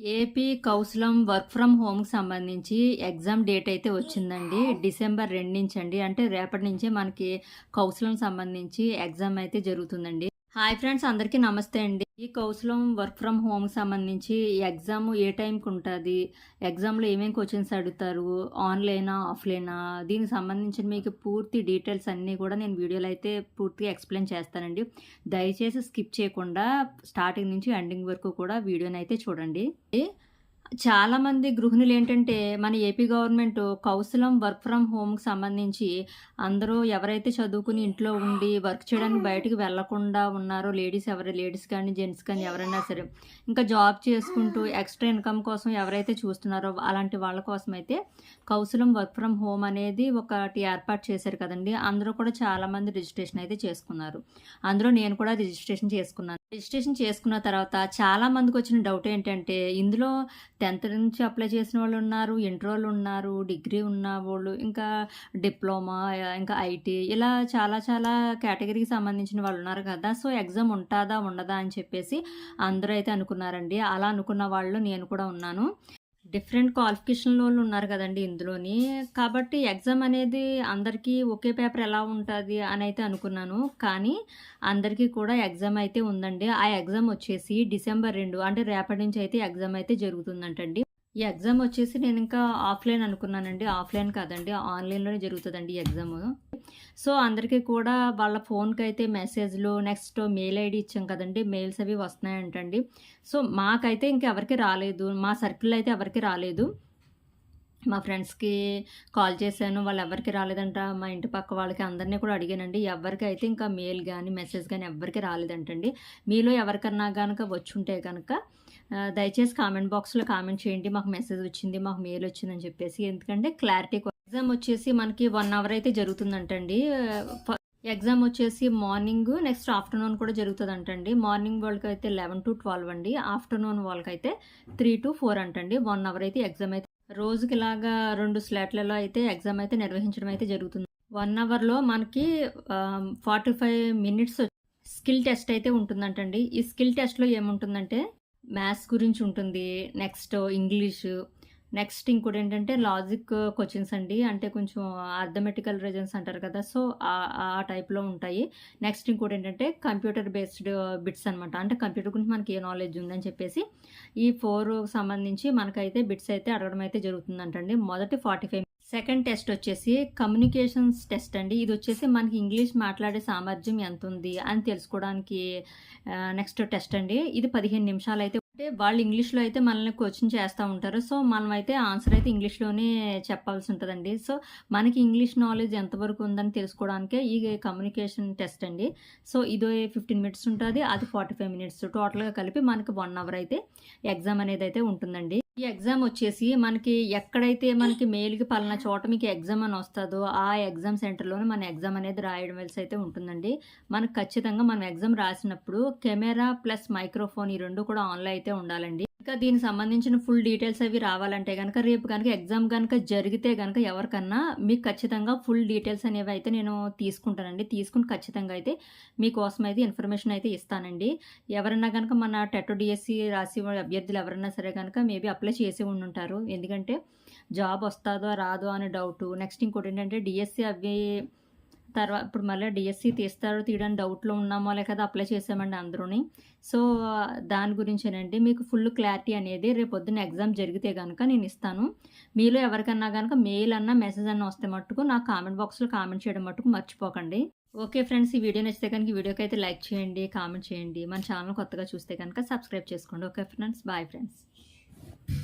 AP Kaushalam work from హోమ్కి సంబంధించి exam date అయితే వచ్చిందండి. డిసెంబర్ రెండు నుంచి అండి అంటే రేపటి నుంచే మనకి కౌశలం సంబంధించి ఎగ్జామ్ అయితే జరుగుతుందండి. హాయ్ ఫ్రెండ్స్ అందరికీ నమస్తే అండి. ఈ కౌశలం వర్క్ ఫ్రమ్ హోమ్కి సంబంధించి ఎగ్జామ్ ఏ టైంకి ఉంటుంది ఎగ్జామ్లో ఏమేమి క్వశ్చన్స్ అడుగుతారు ఆన్లైనా ఆఫ్లైనా దీనికి సంబంధించిన మీకు పూర్తి డీటెయిల్స్ అన్నీ కూడా నేను వీడియోలో అయితే పూర్తిగా ఎక్స్ప్లెయిన్ చేస్తానండి. దయచేసి స్కిప్ చేయకుండా స్టార్టింగ్ నుంచి ఎండింగ్ వరకు కూడా వీడియోని అయితే చూడండి. చాలామంది గృహిణులు ఏంటంటే మన AP government Kaushalam work from హోమ్కి సంబంధించి అందరూ ఎవరైతే చదువుకుని ఇంట్లో ఉండి వర్క్ చేయడానికి బయటకు వెళ్ళకుండా ఉన్నారో లేడీస్ ఎవరు లేడీస్ కానీ జెంట్స్ కానీ ఎవరైనా సరే ఇంకా జాబ్ చేసుకుంటూ ఎక్స్ట్రా ఇన్కమ్ కోసం ఎవరైతే చూస్తున్నారో అలాంటి వాళ్ళ కోసం అయితే కౌశలం వర్క్ ఫ్రమ్ హోమ్ అనేది ఒకటి ఏర్పాటు చేశారు కదండి. అందరూ కూడా చాలామంది రిజిస్ట్రేషన్ అయితే చేసుకున్నారు. అందులో నేను కూడా రిజిస్ట్రేషన్ చేసుకున్నాను. రిజిస్ట్రేషన్ చేసుకున్న తర్వాత చాలా మందికి వచ్చిన డౌట్ ఏంటంటే ఇందులో టెన్త్ నుంచి అప్లై చేసిన వాళ్ళు ఉన్నారు ఇంటర్ వాళ్ళు ఉన్నారు డిగ్రీ ఉన్న వాళ్ళు ఇంకా డిప్లొమా ఇంకా ఐటీ ఇలా చాలా చాలా కేటగిరీకి సంబంధించిన వాళ్ళు ఉన్నారు కదా. సో ఎగ్జామ్ ఉంటుందా ఉండదా అని చెప్పేసి అందరూ అయితే అనుకున్నారండి. అలా అనుకున్న వాళ్ళు నేను కూడా ఉన్నాను. డిఫరెంట్ క్వాలిఫికేషన్ వాళ్ళు ఉన్నారు కదండి ఇందులోని. కాబట్టి ఎగ్జామ్ అనేది అందరికీ ఒకే పేపర్ ఎలా ఉంటుంది అని అయితే అనుకున్నాను. కానీ అందరికీ కూడా ఎగ్జామ్ అయితే ఉందండి. ఆ ఎగ్జామ్ వచ్చేసి డిసెంబర్ రెండు అంటే రేపటి నుంచి అయితే ఎగ్జామ్ అయితే జరుగుతుందంటండి. ఈ ఎగ్జామ్ వచ్చేసి నేను ఇంకా ఆఫ్లైన్ అనుకున్నానండి. ఆఫ్లైన్ కాదండి. ఆన్లైన్లోనే జరుగుతుందండి ఈ ఎగ్జామ్. సో అందరికీ కూడా వాళ్ళ ఫోన్కి అయితే మెసేజ్లు నెక్స్ట్ మెయిల్ ఐడి ఇచ్చాం కదండి మెయిల్స్ అవి వస్తున్నాయంటండి. సో మాకైతే ఇంకెవరికి రాలేదు మా సర్కిల్ అయితే ఎవరికి రాలేదు. మా ఫ్రెండ్స్కి కాల్ చేశాను వాళ్ళు ఎవరికి రాలేదంట మా ఇంటి పక్క వాళ్ళకి అందరినీ కూడా అడిగానండి. ఎవరికి అయితే ఇంకా మెయిల్ కానీ మెసేజ్ కానీ ఎవరికి రాలేదంటండి. మీలో ఎవరికన్నా కనుక వచ్చుంటే కనుక దయచేసి కామెంట్ బాక్స్లో కామెంట్ చేయండి. మాకు మెసేజ్ వచ్చింది మాకు మెయిల్ వచ్చిందని చెప్పేసి. ఎందుకంటే క్లారిటీ ఎగ్జామ్ వచ్చేసి మనకి వన్ అవర్ అయితే జరుగుతుందంటండి. ఎగ్జామ్ వచ్చేసి మార్నింగ్ నెక్స్ట్ ఆఫ్టర్నూన్ కూడా జరుగుతుంది అంటండి మార్నింగ్ వాళ్ళకి అయితే లెవెన్ టు ట్వెల్వ్ అండి. ఆఫ్టర్నూన్ వాళ్ళకి అయితే త్రీ టు ఫోర్ అంటండి. వన్ అవర్ అయితే ఎగ్జామ్ అయితే రోజుకి ఇలాగా రెండు స్లాట్లలో అయితే ఎగ్జామ్ అయితే నిర్వహించడం అయితే జరుగుతుంది. వన్ అవర్లో మనకి forty five minutes skill test అయితే ఉంటుందంటండి. ఈ స్కిల్ టెస్ట్లో ఏముంటుందంటే మ్యాథ్స్ గురించి ఉంటుంది. నెక్స్ట్ ఇంగ్లీష్ నెక్స్ట్ ఇంకోటి ఏంటంటే లాజిక్ క్వశ్చన్స్ అండి. అంటే కొంచెం అర్థమెటికల్ రీజన్స్ అంటారు కదా సో ఆ టైప్లో ఉంటాయి. నెక్స్ట్ ఇంకోటి ఏంటంటే కంప్యూటర్ బేస్డ్ బిట్స్ అనమాట అంటే కంప్యూటర్ గురించి మనకి ఏ నాలెడ్జ్ ఉందని చెప్పేసి ఈ ఫోర్ సంబంధించి మనకైతే బిట్స్ అయితే అడగడం అయితే జరుగుతుందంటండి. మొదటి ఫార్టీ ఫైవ్ సెకండ్ టెస్ట్ వచ్చేసి కమ్యూనికేషన్స్ టెస్ట్ అండి. ఇది వచ్చేసి మనకి ఇంగ్లీష్ మాట్లాడే సామర్థ్యం ఎంత ఉంది అని తెలుసుకోవడానికి నెక్స్ట్ టెస్ట్ అండి. ఇది పదిహేను నిమిషాలు అయితే అంటే వాళ్ళు ఇంగ్లీష్లో అయితే మనల్ని క్వశ్చన్ చేస్తూ ఉంటారు. సో మనం అయితే ఆన్సర్ అయితే ఇంగ్లీష్లోనే చెప్పాల్సి ఉంటుందండి. సో మనకి ఇంగ్లీష్ నాలెడ్జ్ ఎంతవరకు ఉందని తెలుసుకోవడానికే ఈ కమ్యూనికేషన్ టెస్ట్ అండి. సో ఇది ఫిఫ్టీన్ మినిట్స్ ఉంటుంది అది ఫార్టీ ఫైవ్ మినిట్స్ టోటల్గా కలిపి మనకి వన్ అవర్ అయితే ఎగ్జామ్ అనేది అయితే ఉంటుందండి. ఈ ఎగ్జామ్ వచ్చేసి మనకి ఎక్కడైతే మనకి మెయిల్కి పలానా చోట మీకు ఎగ్జామ్ అని వస్తుందో ఆ ఎగ్జామ్ సెంటర్లోనే మన ఎగ్జామ్ అనేది రాయడం వెలిసి అయితే ఉంటుందండి. మనకు ఖచ్చితంగా మనం ఎగ్జామ్ రాసినప్పుడు కెమెరా ప్లస్ మైక్రోఫోన్ ఈ రెండు కూడా ఆన్లో అయితే ఉండాలండి. ఇంకా దీనికి సంబంధించిన ఫుల్ డీటెయిల్స్ అవి రావాలంటే కనుక రేపు కనుక ఎగ్జామ్ కనుక జరిగితే కనుక ఎవరికన్నా మీకు ఖచ్చితంగా ఫుల్ డీటెయిల్స్ అనేవి అయితే నేను తీసుకుంటానండి. తీసుకుని ఖచ్చితంగా అయితే మీకోసం అయితే ఇన్ఫర్మేషన్ అయితే ఇస్తానండి. ఎవరన్నా కనుక మన టెట్ డిఎస్సి రాసి అభ్యర్థులు ఎవరన్నా సరే కనుక మేబీ అప్లై చేసి ఉండుంటారు. ఎందుకంటే జాబ్ వస్తుందో రాదో అనే డౌట్ నెక్స్ట్ ఇంకోటి ఏంటంటే డిఎస్సి అవి తర్వాత ఇప్పుడు మళ్ళీ డిఎస్సి తీస్తారో తీయడానికి డౌట్లో ఉన్నామో లేకపోతే అప్లై చేసామండి అందరూని. సో దాని గురించేనండి. మీకు ఫుల్ క్లారిటీ అనేది రేపు పొద్దున్న ఎగ్జామ్ జరిగితే కనుక నేను ఇస్తాను. మీలో ఎవరికన్నా కనుక మెయిల్ అన్నా మెసేజ్ అన్నా వస్తే మట్టుకు నా కామెంట్ బాక్స్లో కామెంట్ చేయడం మట్టుకు మర్చిపోకండి. ఓకే ఫ్రెండ్స్ ఈ వీడియో నచ్చితే కనుక ఈ వీడియోకి అయితే లైక్ చేయండి కామెంట్ చేయండి. మన ఛానల్ కొత్తగా చూస్తే కనుక సబ్స్క్రైబ్ చేసుకోండి. Okay friends bye friends